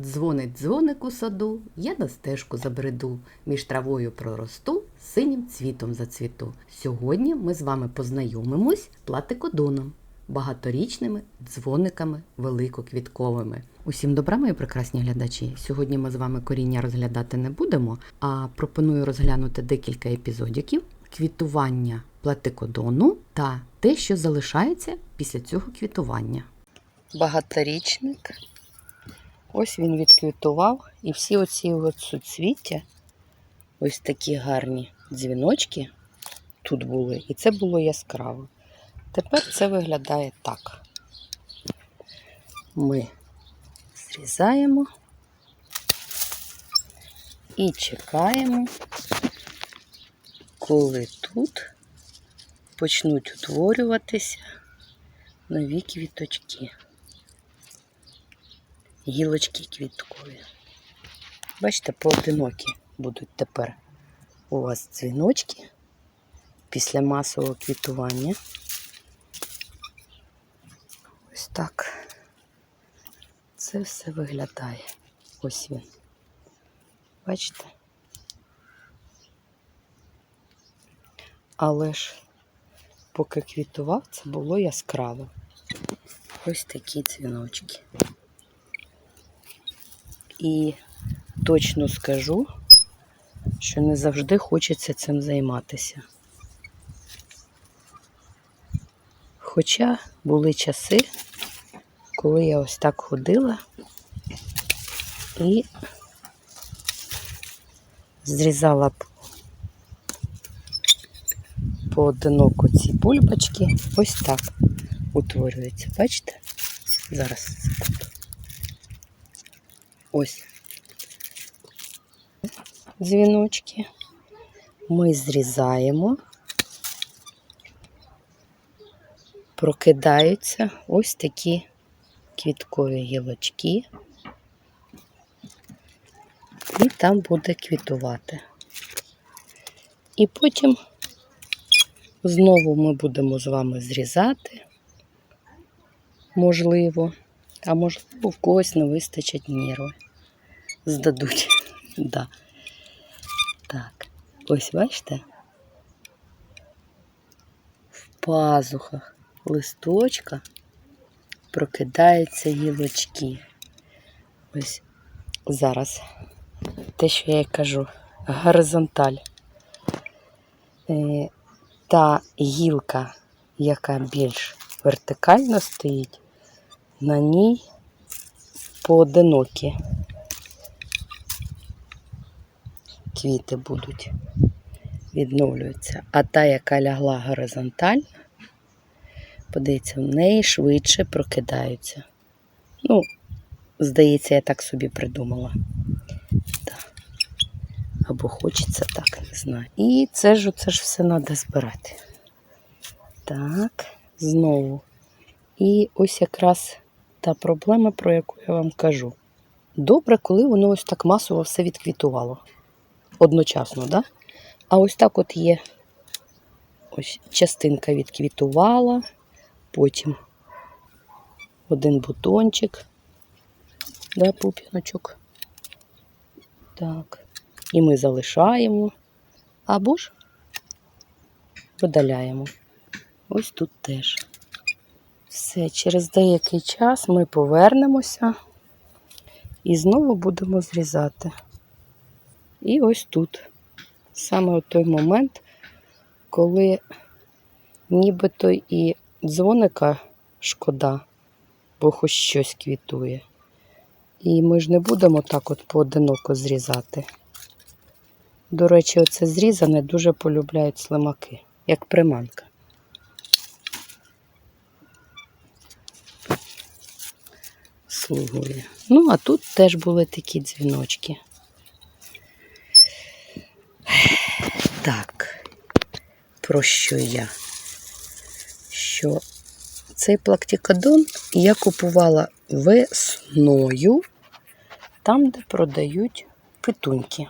Дзвонить дзвоник у саду, я на стежку забреду, між травою проросту, синім цвітом зацвіту. Сьогодні ми з вами познайомимось платикодоном, багаторічними дзвониками великоквітковими. Усім добра, мої прекрасні глядачі. Сьогодні ми з вами коріння розглядати не будемо, а пропоную розглянути декілька епізодиків квітування платикодону та те, що залишається після цього квітування. Багаторічник. Ось він відквітував, і всі оці от суцвіття, ось такі гарні дзвіночки тут були, і це було яскраво. Тепер це виглядає так. Ми зрізаємо і чекаємо, коли тут почнуть утворюватися нові квіточки гілочки квіткові. Бачите, поодинокі будуть тепер у вас дзвіночки після масового квітування. Ось так це все виглядає. Ось він. Бачите? Але ж поки квітував, це було яскраво. Ось такі дзвіночки. І точно скажу, що не завжди хочеться цим займатися. Хоча були часи, коли я ось так ходила і зрізала б поодиноко ці бульбочки, ось так утворюються. Бачите? Зараз. Ось дзвіночки. Ми зрізаємо, прокидаються ось такі квіткові гілочки, і там буде квітувати. І потім знову ми будемо з вами зрізати, можливо. А можливо, в когось не вистачить нерви. Здадуть. да. Так, ось бачите? В пазухах листочка прокидаються гілочки. Ось зараз те, що я кажу, горизонталь. Е, Та гілка, яка більш вертикально стоїть, на ній поодинокі квіти будуть відновлюються. А та, яка лягла горизонтально, подивіться, в неї швидше прокидаються. Ну, здається, я так собі придумала. Або хочеться так, не знаю. І це ж це ж все треба збирати. Так, знову. І ось якраз та проблема, про яку я вам кажу. Добре, коли воно ось так масово все відквітувало. Одночасно, да? А ось так от є ось частинка відквітувала, потім один бутончик, да, пупіночок. Так. І ми залишаємо, або ж видаляємо. Ось тут теж. Все, через деякий час ми повернемося і знову будемо зрізати. І ось тут. Саме у той момент, коли нібито і дзвоника шкода, бо хоч щось квітує. І ми ж не будемо так от поодиноко зрізати. До речі, оце зрізане дуже полюбляють слимаки, як приманка. слугує. Ну, а тут теж були такі дзвіночки. Так, про що я? Що цей плактикадон я купувала весною, там, де продають петуньки.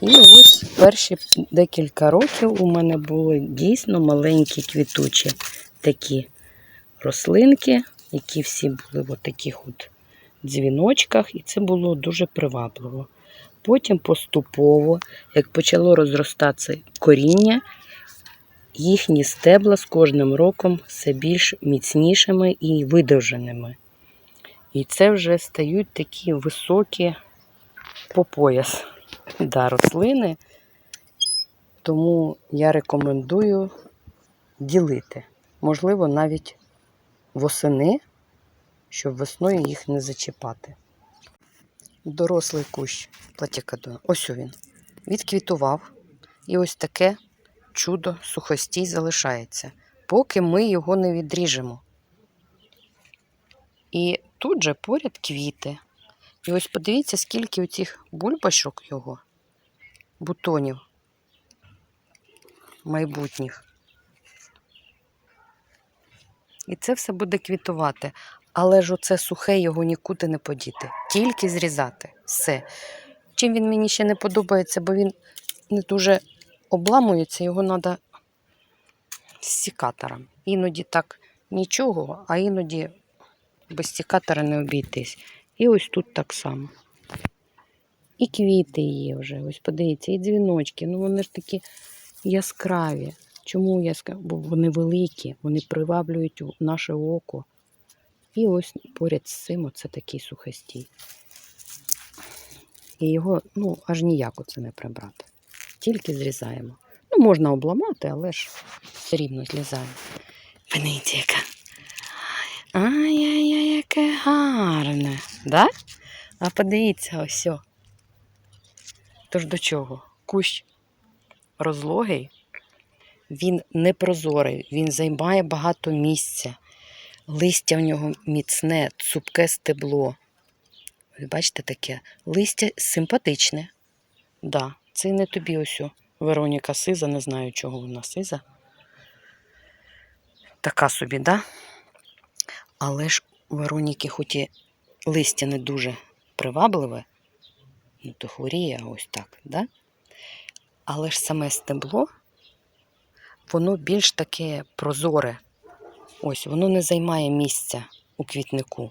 І ось перші декілька років у мене були дійсно маленькі квітучі такі рослинки, які всі були в таких от дзвіночках, і це було дуже привабливо. Потім поступово, як почало розростатися коріння, їхні стебла з кожним роком все більш міцнішими і видовженими. І це вже стають такі високі по пояс да, рослини. Тому я рекомендую ділити. Можливо, навіть восени, щоб весною їх не зачіпати. Дорослий кущ платікадон. Ось він. Відквітував. І ось таке чудо сухостій залишається, поки ми його не відріжемо. І тут же поряд квіти. І ось подивіться, скільки оцих бульбашок його, бутонів майбутніх. І це все буде квітувати. Але ж оце сухе його нікуди не подіти. Тільки зрізати. Все. Чим він мені ще не подобається, бо він не дуже обламується, його треба з сікатором. Іноді так нічого, а іноді без сікатора не обійтись. І ось тут так само. І квіти є вже. Ось подивіться, і дзвіночки. Ну вони ж такі яскраві. Чому яскраві? Бо вони великі, вони приваблюють наше око. І ось поряд з цим оце такий сухостій. І його ну, аж ніяк оце не прибрати. Тільки зрізаємо. Ну, можна обламати, але ж все рівно злізаємо. Яка. Ай-яй-яй, яке гарне. Да? А подивіться, ось. Тож до чого? Кущ розлогий, він не прозорий, він займає багато місця. Листя в нього міцне, цупке стебло. Ви бачите таке? Листя симпатичне. Да, це не тобі ось Вероніка Сиза, не знаю, чого вона Сиза. Така собі, да? Але ж у Вероніки, хоч і листя не дуже привабливе, ну то хворіє ось так, да? Але ж саме стебло, воно більш таке прозоре. Ось, воно не займає місця у квітнику.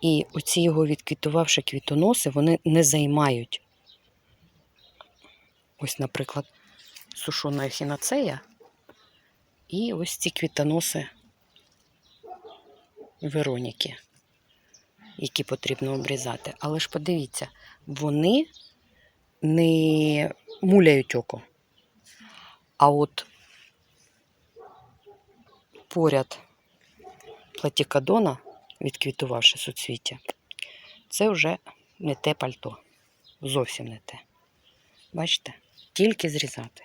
І оці його відквітувавши квітоноси, вони не займають. Ось, наприклад, сушона ехінацея. І ось ці квітоноси Вероніки, які потрібно обрізати. Але ж подивіться, вони не муляють око. А от поряд платікадона, відквітувавши суцвіття, це вже не те пальто. Зовсім не те. Бачите? Тільки зрізати.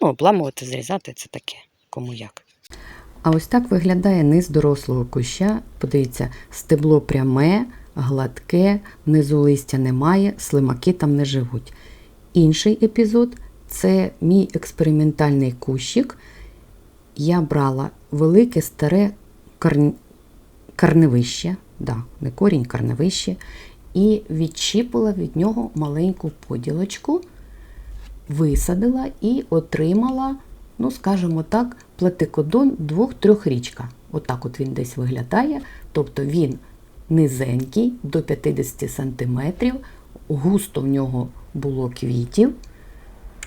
Ну, обламувати, зрізати це таке, кому як. А ось так виглядає низ дорослого куща. Подивіться, стебло пряме, гладке, внизу листя немає, слимаки там не живуть. Інший епізод це мій експериментальний кущик. Я брала велике старе корн... корневище, да, не корінь, корневище, і відчіпила від нього маленьку поділочку, висадила і отримала, ну, скажімо так, платикодон двох-трьохрічка. Отак от він десь виглядає. Тобто він низенький, до 50 см, густо в нього було квітів.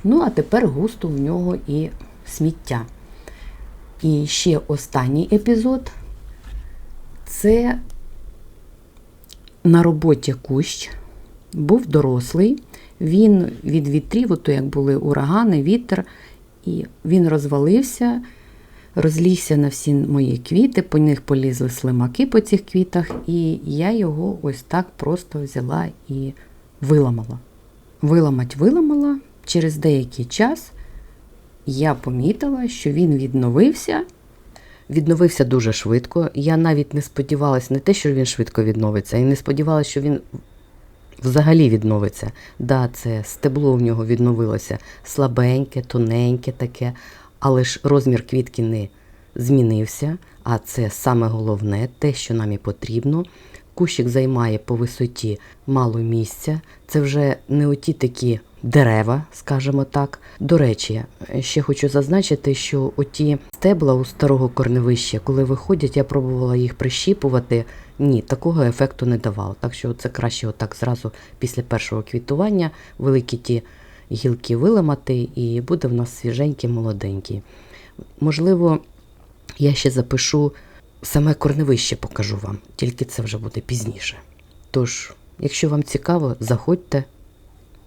Ну, а тепер густо в нього і сміття. І ще останній епізод це на роботі кущ був дорослий. Він від вітрів, ото як були урагани, вітер, і він розвалився, розлігся на всі мої квіти, по них полізли слимаки по цих квітах, і я його ось так просто взяла і виламала. Виламать виламала. Через деякий час я помітила, що він відновився. Відновився дуже швидко. Я навіть не сподівалася не те, що він швидко відновиться, і не сподівалася, що він взагалі відновиться. Да, це стебло в нього відновилося слабеньке, тоненьке таке, але ж розмір квітки не змінився. А це саме головне, те, що нам і потрібно. Кущик займає по висоті мало місця. Це вже не оті такі дерева, скажімо так. До речі, ще хочу зазначити, що оті стебла у старого корневища, коли виходять, я пробувала їх прищіпувати. Ні, такого ефекту не давало. Так що це краще отак зразу після першого квітування великі ті гілки виламати, і буде в нас свіженький, молоденький. Можливо, я ще запишу саме корневище, покажу вам, тільки це вже буде пізніше. Тож, якщо вам цікаво, заходьте.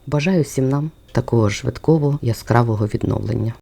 Бажаю всім нам такого швидкого яскравого відновлення.